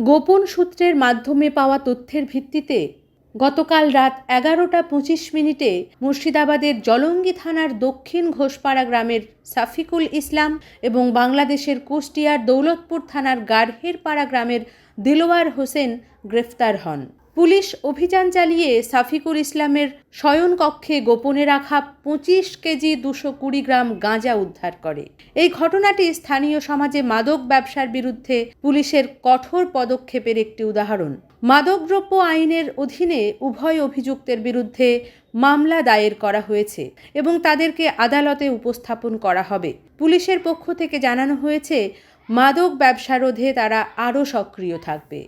গোপন সূত্রের মাধ্যমে পাওয়া তথ্যের ভিত্তিতে গতকাল রাত এগারোটা পঁচিশ মিনিটে মুর্শিদাবাদের জলঙ্গি থানার দক্ষিণ ঘোষপাড়া গ্রামের সাফিকুল ইসলাম এবং বাংলাদেশের কুষ্টিয়ার দৌলতপুর থানার গার্হেরপাড়া গ্রামের দিলোয়ার হোসেন গ্রেফতার হন। পুলিশ অভিযান চালিয়ে সাফিকুল ইসলামের শয়নকক্ষে গোপনে রাখা পঁচিশ কেজি দুশো কুড়ি গ্রাম গাঁজা উদ্ধার করে। এই ঘটনাটি স্থানীয় সমাজে মাদক ব্যবসার বিরুদ্ধে পুলিশের কঠোর পদক্ষেপের একটি উদাহরণ। মাদকদ্রব্য আইনের অধীনে উভয় অভিযুক্তের বিরুদ্ধে মামলা দায়ের করা হয়েছে এবং তাদেরকে আদালতে উপস্থাপন করা হবে। পুলিশের পক্ষ থেকে জানানো হয়েছে, মাদক ব্যবসা রোধে তারা আরও সক্রিয় থাকবে।